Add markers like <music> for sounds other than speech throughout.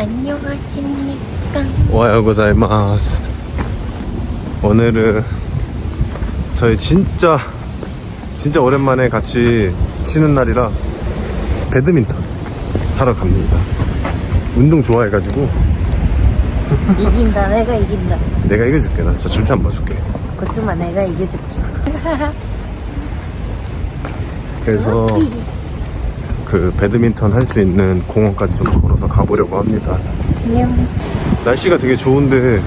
안녕하십니까. 오하요 고자이마스. 오늘은 저희 진짜 진짜 오랜만에 같이 쉬는 날이라 배드민턴 하러 갑니다. 운동 좋아해가지고. 이긴다, 내가 이긴다. 내가 이겨줄게. 나 진짜 절대 안 봐줄게. 그치만 내가 이겨줄게. <laughs> 그래서 그 배드민턴 할 수 있는 공원까지 좀 걸어서 가보려고 합니다 안녕. 날씨가 되게 좋은데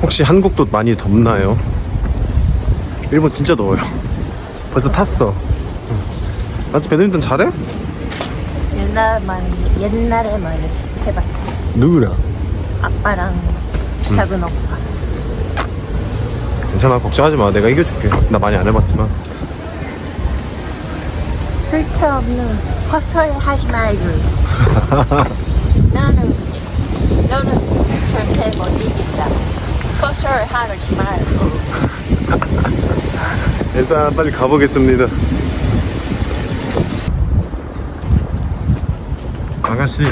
혹시 한국도 많이 덥나요? 일본 진짜 더워요 <laughs> 벌써 탔어 아직 배드민턴 잘해? 옛날 많이, 옛날에 많이 해봤다. 누구랑? 아빠랑 작은 오빠. 괜찮아 걱정하지 마 내가 이겨줄게 나 많이 안 해봤지만 쓸데없는 헛소리 하지 말고. <laughs> 나는, 너는 절대 못 이긴다. 헛소리 하지 말고. <laughs> 일단 빨리 가보겠습니다 아가씨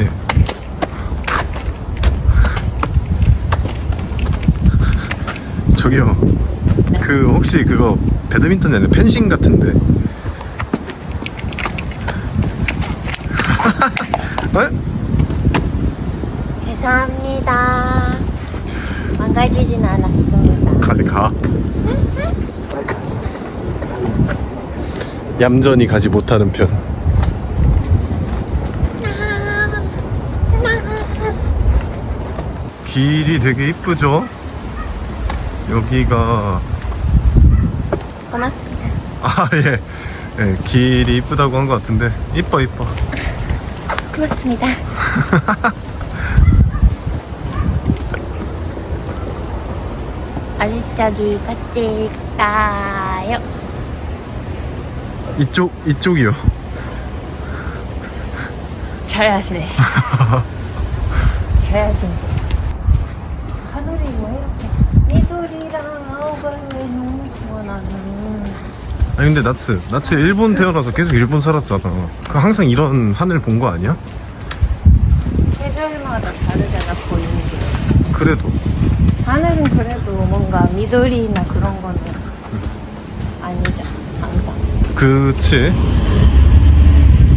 저기요 그 혹시 그거 배드민턴이 아니라 펜싱 같은데 에? 죄송합니다. 망가지진 않았습니다. 빨리 가 얌전히 가지 못하는 편 길이 되게 이쁘죠? 여기가 고맙습니다. 아 예. 예, 길이 이쁘다고 한 것 같은데 이뻐 이뻐 고맙습니다. <laughs> 얼적이가 찔까요? 이쪽 이쪽이요 잘 하시네. 잘 하시네. 하늘이 뭐 이렇게 미돌이랑 아우가 왜 너무 좋아 나는. 아니 근데 나츠 나츠 일본 태어나서 계속 일본 살았잖아 그 항상 이런 하늘 본 거 아니야? 계절마다 다르잖아 보이는 게. 그래도 하늘은 그래도 뭔가 미돌이나 그런 거는 아니잖아 항상. 그치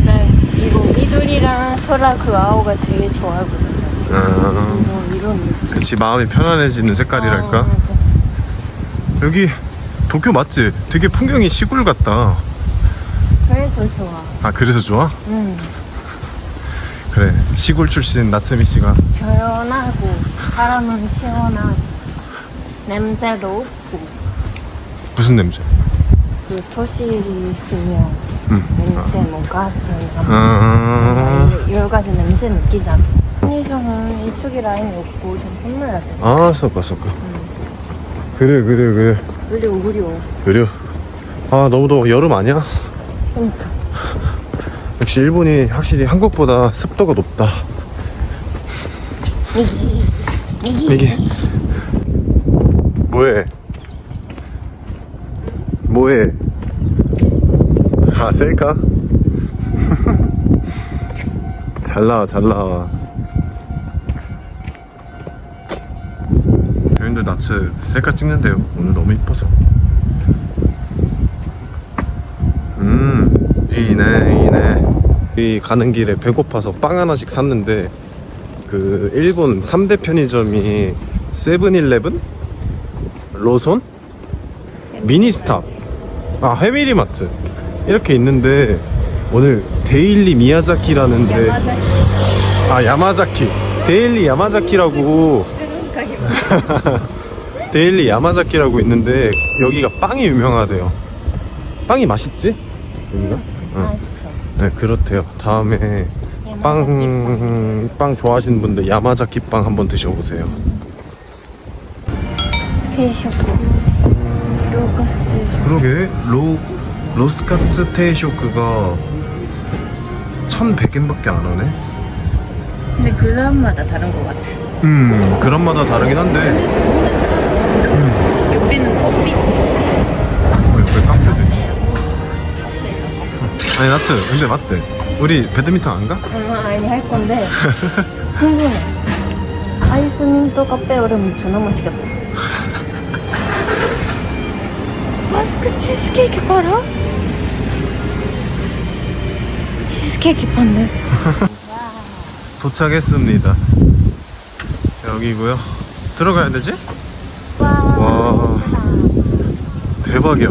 난 이거 미돌이랑 소라 그 아우가 되게 좋아하거든. 아, 뭐 이런 느낌. 그치 마음이 편안해지는 색깔이랄까 어, 여기 도쿄 맞지? 되게 풍경이 시골 같다 그래서 좋아. 아 그래서 좋아? 응. 그래 시골 출신 나츠미 씨가 조연하고 바람은 시원하고 냄새도 없고 무슨 냄새? 그 도시 있으면 응. 냄새 뭐 가스나 아, 여러 가지 냄새 느끼잖아. 편의점은 이쪽에 라인이 없고 좀 혼나야 돼. 아, 섞어, 섞어. 그래, 그래, 그래. 그리고 그리워. 그래. 아, 너무 더워. 여름 아니야? 그러니까 역시 일본이 확실히 한국보다 습도가 높다. 미기 미기 이게. 뭐해? 뭐해? 아, 셀까? <laughs> 잘 나와, 잘 나와. 나츠 셀카 찍는데요. 오늘 너무 이뻐서. 음, 이네, 이네. 이 가는 길에 배고파서 빵 하나씩 샀는데 그 일본 3대 편의점이 세븐일레븐, 로손, 미니스탑, 아 해미리마트. 이렇게 있는데 오늘 데일리 미야자키라는데 아 야마자키. 데일리 야마자키라고 <laughs> 데일리 야마자키라고 있는데 여기가 빵이 유명하대요. 빵이 맛있지? 여기가? 응. 맛있어. 네 그렇대요. 다음에 빵, 빵 좋아하시는 분들 야마자키 빵 한번 드셔보세요. 케이쇼크 로가스 그러게 로 로스카츠 테이쇼크가 1,100엔밖에 안 하네. 근데 글람마다 다른 것 같아. 음 그람마다 다르긴 한데 음. 여기는 꽃빛. 어, 옆에 카페도 있어. 아니 나츠 근데 맞대. 우리 배드민턴 안 가? 아, 아니 할 건데 궁금해. 아이스 민트 카페 얼음 존나 맛있겠다. <laughs> 마스크 치즈케이크 팔아? 치즈케이크 판네. <laughs> 도착했습니다. 여기고요. 들어가야 되지? 대박이야.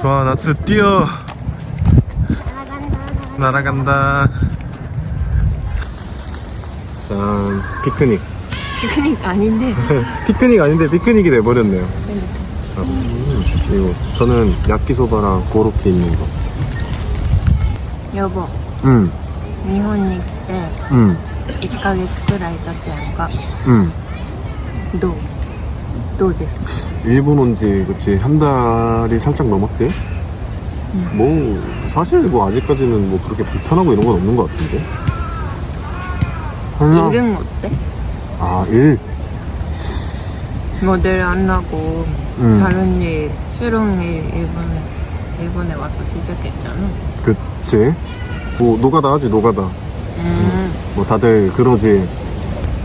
좋아, 나츠 뛰어. 날아간다. 짠, 피크닉. 피크닉 아닌데. <laughs> 피크닉 아닌데 피크닉이 돼버렸네요. 음, 이거 저는 야끼소바랑 고로케 있는 거. 여보, 음, 日本に来て 음, 1ヶ月くらい経つやんか。 음. どう 또 됐습니다. 일본 온지 그치 한 달이 살짝 넘었지? 음. 뭐 사실 뭐 아직까지는 뭐 그렇게 불편하고 이런 건 없는 것 같은데. 설마- 일은 어때? 아 일. 모델 안 하고 음. 다른 일, 실용 일 일본에 일본에 와서 시작했잖아. 그치. 뭐 노가다 하지 노가다. 음, 뭐 다들 그러지.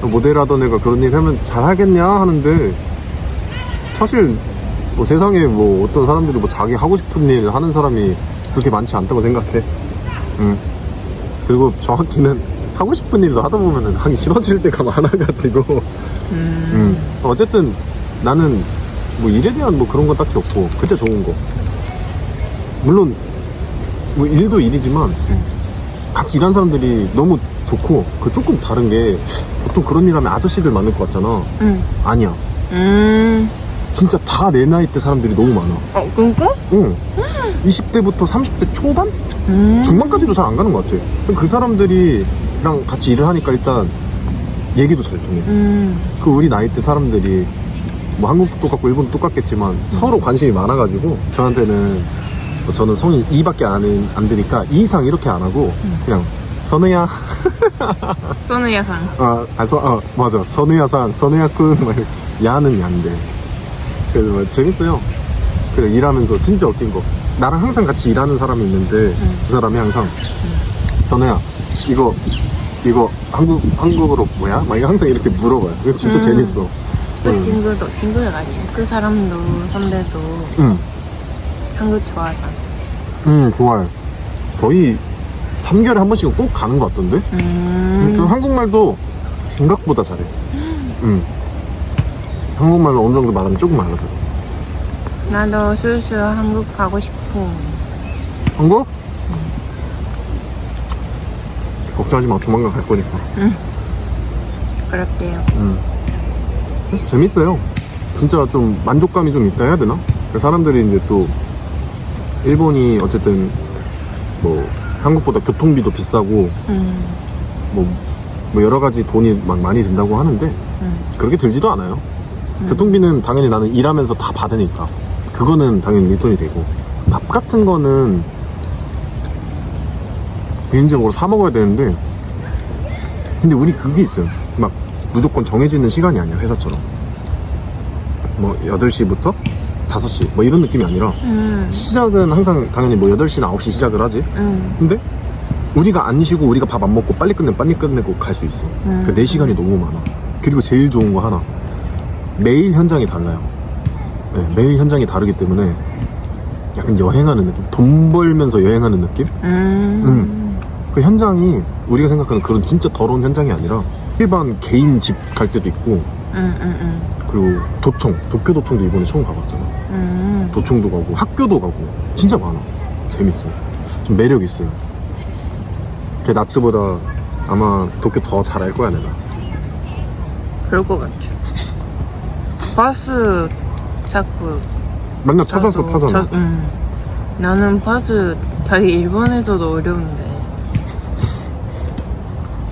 모델 하던 애가 그런 일 하면 잘 하겠냐 하는데 사실 뭐 세상에 뭐 어떤 사람들이 뭐 자기 하고 싶은 일 하는 사람이 그렇게 많지 않다고 생각해. 음. 그리고 정확히는 하고 싶은 일도 하다 보면은 하기 싫어질 때가 <laughs> 많아가지고. 음. 음. 어쨌든 나는 뭐 일에 대한 뭐 그런 건 딱히 없고 진짜 좋은 거. 물론 뭐 일도 일이지만 같이 일하는 사람들이 너무 좋고 그 조금 다른 게 보통 그런 일 하면 아저씨들 많을 것 같잖아. 음. 아니야. 음. 진짜 다 내 나이 때 사람들이 너무 많아. 어, 그니까? 응. 20대부터 30대 초반? 음. 중반까지도 잘 안 가는 것 같아. 그 사람들이랑 같이 일을 하니까 일단 얘기도 잘 통해. 음. 그 우리 나이 때 사람들이 뭐 한국도 똑같고 일본도 똑같겠지만 서로 관심이 많아가지고 저한테는 뭐 저는 성이 2밖에 안, 안 되니까 2 이상 이렇게 안 하고 그냥 선우야 소느야상. 아, 아, 서, 아 맞아 선우야상 선우야군 막 이렇게. 야는 얀데 뭐 재밌어요 그래 일하면서 진짜 웃긴 거 나랑 항상 같이 일하는 사람이 있는데 그 사람이 항상 선우야 이거 이거 한국 한국어로 뭐야? 막 이거 항상 이렇게 물어봐요 이거 진짜 음. 재밌어 그 응. 친구도 친구가 아니야. 그 사람도 선배도 응, 한국 좋아하잖아. 응, 좋아요. 거의 3개월에 한 번씩은 꼭 가는 것 같던데? 음. 좀 한국말도 생각보다 잘해. <gasps> 응. 한국말로 어느 정도 말하면 조금 알아들어. 나도 슬슬 한국 가고 싶어. 한국? 걱정하지 마. 조만간 갈 거니까. 그렇대요. 응. 그래서 재밌어요. 진짜 좀 만족감이 좀 있다 해야 되나? 사람들이 이제 또 일본이 어쨌든 뭐 한국보다 교통비도 비싸고 음. 뭐, 뭐 여러 가지 돈이 막 많이 든다고 하는데 음. 그렇게 들지도 않아요. 교통비는 당연히 나는 일하면서 다 받으니까 그거는 당연히 일돈이 되고 밥 같은 거는 개인적으로 사 먹어야 되는데 근데 우리 그게 있어요. 막 무조건 정해지는 시간이 아니야 회사처럼 뭐 8시부터 5시 뭐 이런 느낌이 아니라 음. 시작은 항상 당연히 뭐 8시나 9시 시작을 하지 음. 근데 우리가 안 쉬고 우리가 밥 안 먹고 빨리 끝내면 빨리 끝내고 갈 수 있어. 음. 그 4시간이 너무 많아. 그리고 제일 좋은 거 하나. 매일 현장이 달라요. 네, 매일 현장이 다르기 때문에 약간 여행하는 느낌? 돈 벌면서 여행하는 느낌? 음. 그 현장이 우리가 생각하는 그런 진짜 더러운 현장이 아니라 일반 개인 집 갈 때도 있고 음. 음. 그리고 도청, 도쿄도청도 이번에 처음 가봤잖아. 음. 도청도 가고 학교도 가고 진짜 많아 재밌어 좀 매력 있어요 걔 나츠보다 아마 도쿄 더 잘할 거야 내가 그럴 것 같아. 버스 자꾸 맨날 찾아서 타서 타잖아 자- 음. 나는 버스 타기 일본에서도 어려운데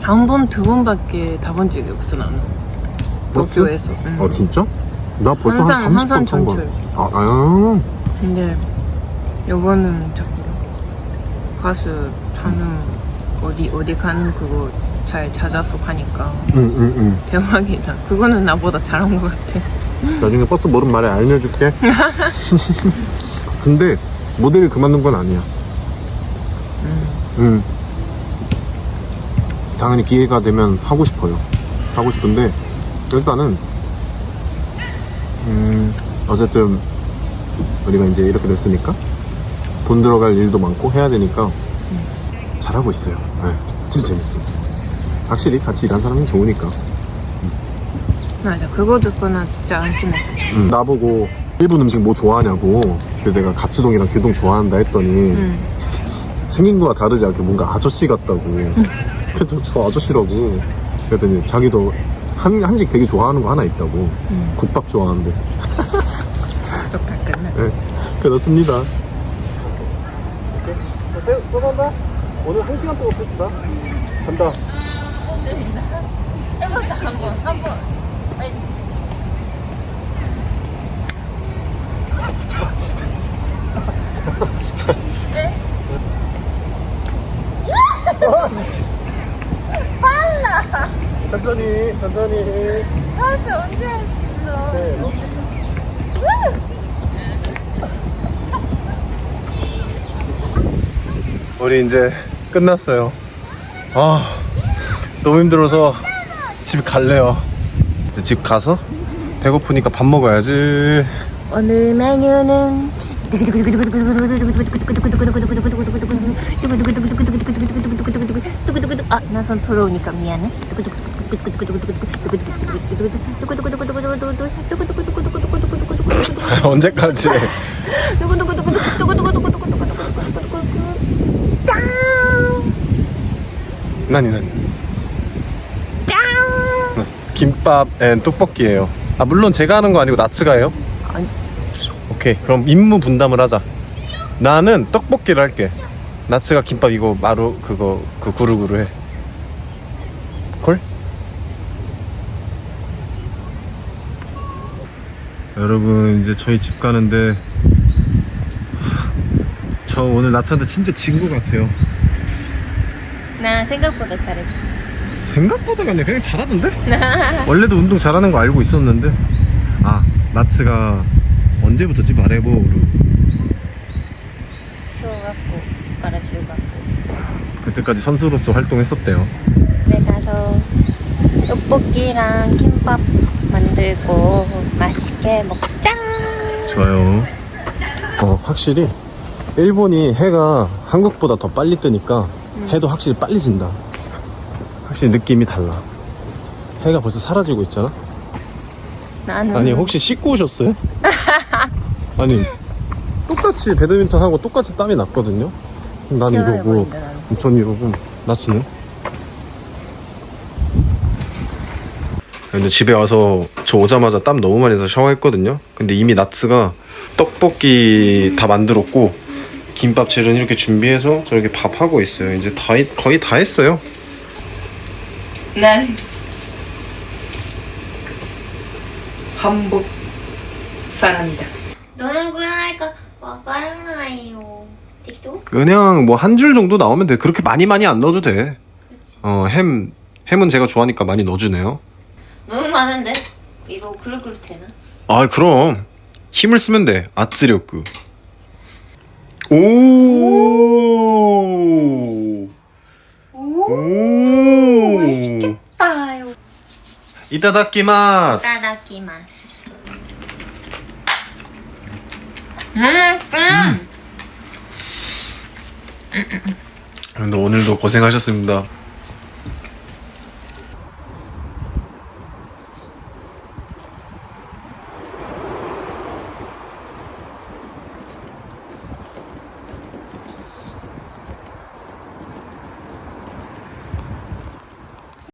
한 번, 두 번밖에 타본 적이 없어 나는. 버스? 도쿄에서. 음. 아 진짜? 나 벌써 항상- 한 30번 항상 탄 거야 전철. 아, 아 근데 요거는 자꾸 버스 타는 어디 어디 가는 그거 잘 찾아서 가니까 응응응 대박이다. 그거는 나보다 잘한 것 같아. 나중에 버스 모른 말에 알려줄게 <laughs> 근데 모델을 그만둔 건 아니야 음. 당연히 기회가 되면 하고 싶어요. 하고 싶은데 일단은 음 어쨌든 우리가 이제 이렇게 됐으니까 돈 들어갈 일도 많고 해야 되니까 잘하고 있어요. 네, 진짜 재밌어요. 확실히 같이 일하는 사람이 좋으니까. 맞아. 그거 듣고는 진짜 안심했어. 음, 나보고 일본 음식 뭐 좋아하냐고. 그래서 내가 가츠동이랑 규동 좋아한다 했더니 응. 생긴 거와 다르지 않게 뭔가 아저씨 같다고. 그래도 저 아저씨라고. 그랬더니 자기도 한, 한식 되게 좋아하는 거 하나 있다고. 응. 국밥 좋아하는데. 네, 그렇습니다. 써간다. 오늘 한 시간 동안 패스다. 간다. 해보자 한번 한번. 빨라. 천천히, 천천히. 나한테 언제 할 수 있어? 네. 우리 이제 끝났어요. 아, 너무 힘들어서 집 갈래요. 집 가서 배고프니까 밥 먹어야지. 오늘 메뉴는 아, 나선 더러우니까 미안해. 언제까지? 나니 나니. 김밥 앤 떡볶이에요. 아 물론 제가 하는 거 아니고 나츠가 해요? 아니. 오케이 그럼 임무 분담을 하자. 나는 떡볶이를 할게. 나츠가 김밥 이거 마루 그거 그 구루구루 해. 콜? 여러분 이제 저희 집 가는데 하, 저 오늘 나츠한테 진짜 진 것 같아요. 나 생각보다 잘했지. 생각보다가 아니라 그냥 잘하던데? <laughs> 원래도 운동 잘하는 거 알고 있었는데 아 나츠가 언제부터지 말해보로 수학고 가라 중학고. 그때까지 선수로서 활동했었대요 집에 가서 떡볶이랑 김밥 만들고 맛있게 먹자. 좋아요 어 확실히 일본이 해가 한국보다 더 빨리 뜨니까 해도 확실히 빨리 진다 확실히 느낌이 달라. 해가 벌써 사라지고 있잖아? 나는 아니 혹시 씻고 오셨어요? <laughs> 아니 똑같이 배드민턴 하고 똑같이 땀이 났거든요? 난 시원해 이러고 보인다, 나는. 전 이러고 나츠는 근데 집에 와서 저 오자마자 땀 너무 많이 나서 샤워했거든요? 근데 이미 나츠가 떡볶이 다 만들었고 김밥 재료는 이렇게 준비해서 저렇게 밥 하고 있어요. 이제 다 했- 거의 다 했어요 난 한국 사람이다. 너는 그러니까 와가르나요. 그냥 뭐 한 줄 정도 나오면 돼. 그렇게 많이 많이 안 넣어도 돼. 어, 햄 햄은 제가 좋아하니까 많이 넣어주네요. 너무 많은데 이거 그릇그릇 되나? 아, 그럼 힘을 쓰면 돼. 아츠력구. 오. 오. 오. 이타다키마스. いただきます。うん、うん。 근데 오늘도 고생하셨습니다.